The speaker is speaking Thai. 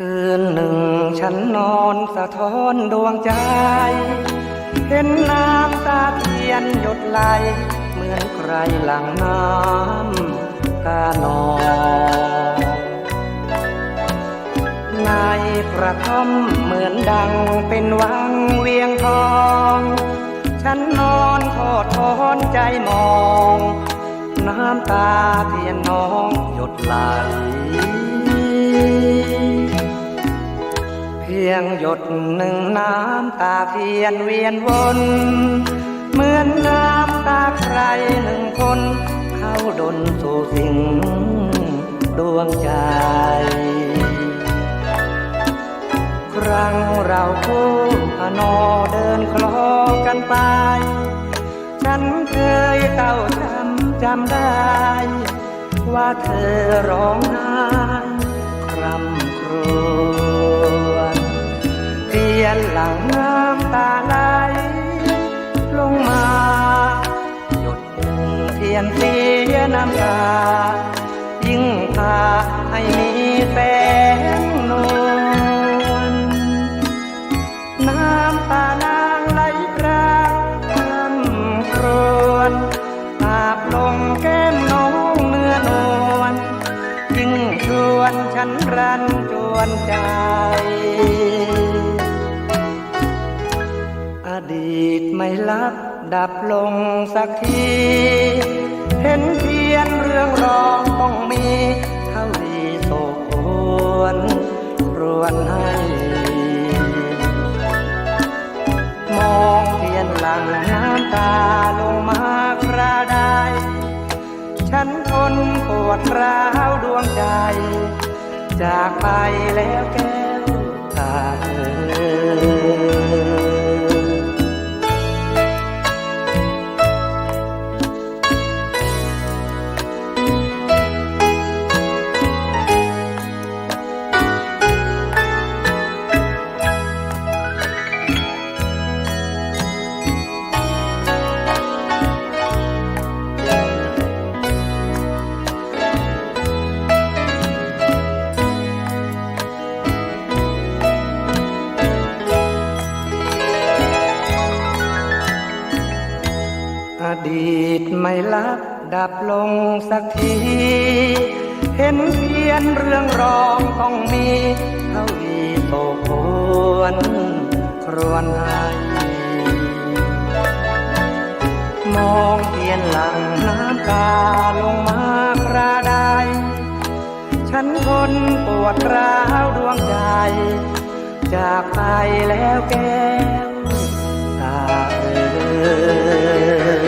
คืนหนึ่งฉันนอนสะท้อนดวงใจ เห็นน้ำตาเทียนหยดไหล เหมือนใครหลังน้ำตานองในกระท่อมเหมือนดังเป็นวังเวียงทอง ฉันนอนทอดทอนใจมอง น้ำตาเทียนน้องหยดไหล พียงหยดหนึ่งน้ำตาเทียนเวียนวน เหมือนน้ำตาใครหนึ่งคน เข้าดนสู่สิ่งดวงใจ ครั้งเราคู่พนอเดินคลอกันไป ฉันเคยเต้าจำจำได้ ว่าเธอร้องไห้ครำครวญ นหลังน้ำตาไหลลงมา หยดหนึ่งเทียนเสียน้ำตา ยิ่งพาให้มีแสงนวลน้ำตานางไหลพรางคร่ำครวญอาบลงแก้มน้องเนื้อนวลยิ่งชวนฉันรันจวนใจ ดีตไม่ลับดับลงสักที เห็นเทียนเรื่องรองต้องมีเท่าดีโศกควนรวนให้ มองเทียนหลังน้ำตาลงมาคราใดฉันทนปวดร้าวดวงใจ จากไปแล้วแก้วตาเธอ ไม่ลับดับลงสักที เห็นเพียนเรื่องรองต้องมีเท่าวีโตควรครวนให้มองเพียนหลังน้ำตาลงมาคราใดฉันทนปวดร้าวดวงใจ จากไปแล้วแก้วตาเอ่ย